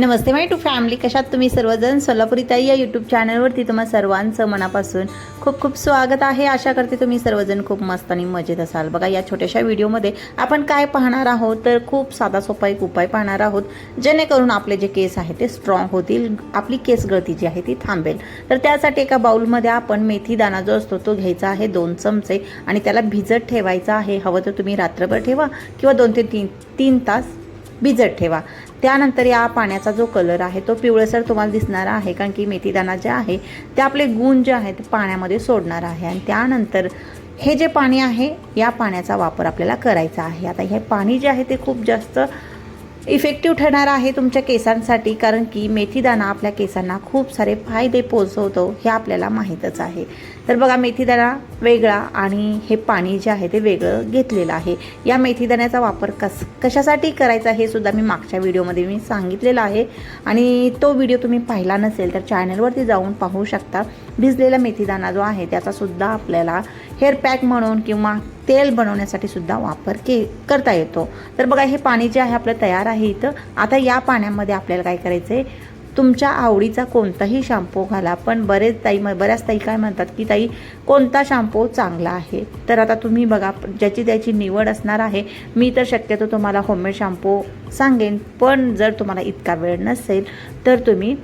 Namaste my to family कशात तुम्ही सर्वजण? सोलापुरीताई या यूट्यूब चॅनलवरती तुम्हा सर्वांचं मनापासून खूप खूप स्वागत आहे. आशा करते तुम्ही सर्वजण खूप मस्त आणि मजेत असाल. बघा या छोट्याशा व्हिडिओमध्ये आपण काय पाहणार आहोत? तर खूप साधा सोपा एक उपाय पाहणार आहोत. जेणेकरून आपले जे केस आहे ते स्ट्रॉंग होतील. आपली केस गळती जी आहे ती थांबेल. तर त्यासाठी एका बाउलमध्ये आपण मेथी दाणा जो असतो तो घ्यायचा आहे दोन चमचे आणि त्याला भिजत ठेवायचा आहे. हवं तर तुम्ही रात्रभर ठेवा किंवा दोन ते तीन तीन तास भिजत ठेवा. त्यानंतर या पाण्याचा जो कलर आहे तो पिवळसर तुम्हाला दिसणार आहे कारण की मेथीदाणा जे आहे ते आपले गुण जे आहेत ते पाण्यामध्ये सोडणार आहे. आणि त्यानंतर हे जे पाणी आहे या पाण्याचा वापर आपल्याला करायचा आहे. आता हे पाणी जे आहे ते खूप जास्त इफेक्टिव्ह ठरणार आहे तुमच्या केसांसाठी कारण की मेथीदाणा आपल्या केसांना खूप सारे फायदे पोचवतो हे आपल्याला माहीतच आहे. तर बघा मेथीदाणा वेगळा आणि हे पाणी जे आहे ते वेगळं घेतलेलं आहे. या मेथीदाण्याचा वापर कस कशासाठी करायचा हे सुद्धा मी मागच्या व्हिडिओमध्ये मी सांगितलेलं आहे. आणि तो व्हिडिओ तुम्ही पाहिला नसेल तर चॅनलवरती जाऊन पाहू शकता. भिजलेला मेथीदाणा जो आहे त्याचासुद्धा आपल्याला हेअर पॅक म्हणून किंवा तेल बनवण्यासाठी सुद्धा वापर के करता येतो. तर बघा हे पाणी जे आहे आपलं तयार आहे इथं. आता या पाण्यामध्ये आपल्याला काय करायचं आहे तुमच्या आवडीचा कोणताही शॅम्पू घाला. पण बरेच ताई बऱ्याच ताई काय म्हणतात की ताई कोणता शॅम्पू चांगला आहे? तर आता तुम्ही बघा ज्याची त्याची निवड असणार आहे मी तर शक्यतो तुम्हाला होममेड शॅम्पू सांगेन. पण जर तुम्हाला इतका वेळ नसेल तर तुम्ही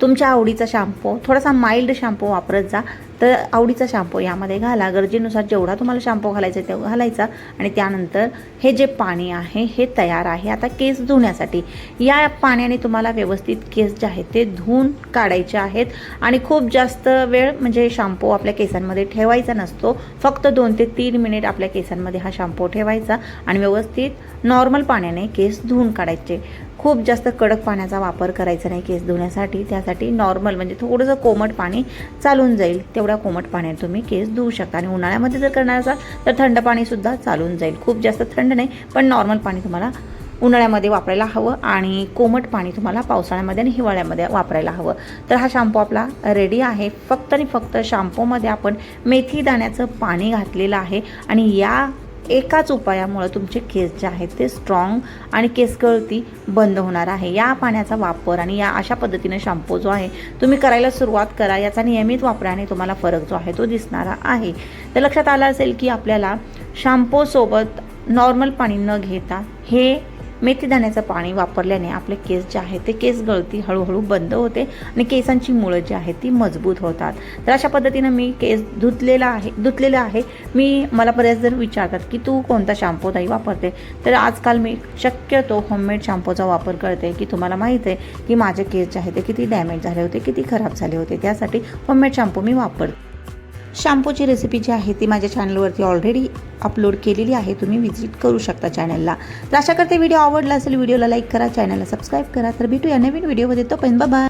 तुमच्या आवडीचा शॅम्पू थोडासा माइल्ड शॅम्पू वापरत जा. तर आवडीचा शॅम्पू यामध्ये घाला. गरजेनुसार जेवढा तुम्हाला शॅम्पू घालायचा आहे तेवढा घालायचा. आणि त्यानंतर हे जे पाणी आहे हे तयार आहे. आता केस धुण्यासाठी या पाण्याने तुम्हाला व्यवस्थित केस जे आहेत ते धुवून काढायचे आहेत. आणि खूप जास्त वेळ म्हणजे शॅम्पू आपल्या केसांमध्ये ठेवायचा नसतो. फक्त दोन ते तीन मिनिट आपल्या केसांमध्ये हा शॅम्पू ठेवायचा आणि व्यवस्थित नॉर्मल पाण्याने केस धुवून काढायचे. खूप जास्त कडक पाण्याचा वापर करायचा नाही केस धुण्यासाठी. त्यासाठी नॉर्मल म्हणजे थोडंसं कोमट पाणी चालून जाईल. तेवढा कोमट पाण्याने तुम्ही केस धुवू शकता. आणि उन्हाळ्यामध्ये जर करणार असाल तर थंड पाणीसुद्धा चालून जाईल. खूप जास्त थंड नाही पण नॉर्मल पाणी तुम्हाला उन्हाळ्यामध्ये वापरायला हवं आणि कोमट पाणी तुम्हाला पावसाळ्यामध्ये आणि हिवाळ्यामध्ये वापरायला हवं. तर हा शॅम्पू आपला रेडी आहे. फक्त आणि फक्त शॅम्पूमध्ये आपण मेथी दाण्याचं पाणी घातलेलं आहे. आणि या एकाच उपायामुळं तुमचे केस जे आहेत ते स्ट्रॉंग आणि केस गळती बंद होणार आहे. या पाण्याचा वापर आणि या अशा पद्धतीने शॅम्पू जो आहे तुम्ही करायला सुरुवात करा. याचा नियमित वापराने तुम्हाला फरक जो आहे तो दिसणारा आहे. तर लक्षात आलं असेल की आपल्याला शॅम्पूसोबत नॉर्मल पाणी न घेता हे मेथीदाण्याचं पाणी वापरल्याने आपले केस जे आहेत ते केस गळती हळूहळू बंद होते आणि केसांची मुळं जी आहेत ती मजबूत होतात. तर अशा पद्धतीनं मी केस धुतलेला आहे धुतलेलं आहे. मी मला बऱ्याच जण विचारतात की तू कोणता शॅम्पू ताई वापरते? तर आजकाल मी शक्यतो होममेड शॅम्पूचा वापर करते की तुम्हाला माहीत आहे की माझे केस जे आहे ते किती डॅमेज झाले होते किती खराब झाले होते. त्यासाठी होममेड शॅम्पू मी वापरते. शॅम्पूची रेसिपी जी आहे ती माझ्या चॅनलवरती ऑलरेडी अपलोड केलेली आहे. तुम्ही विजिट करू शकता चॅनलला तर अशा करते व्हिडिओ आवडला असेल व्हिडिओला लाईक करा चॅनलला सबस्क्राईब करा. तर भेटूया नवीन व्हिडिओमध्ये तो पण बाय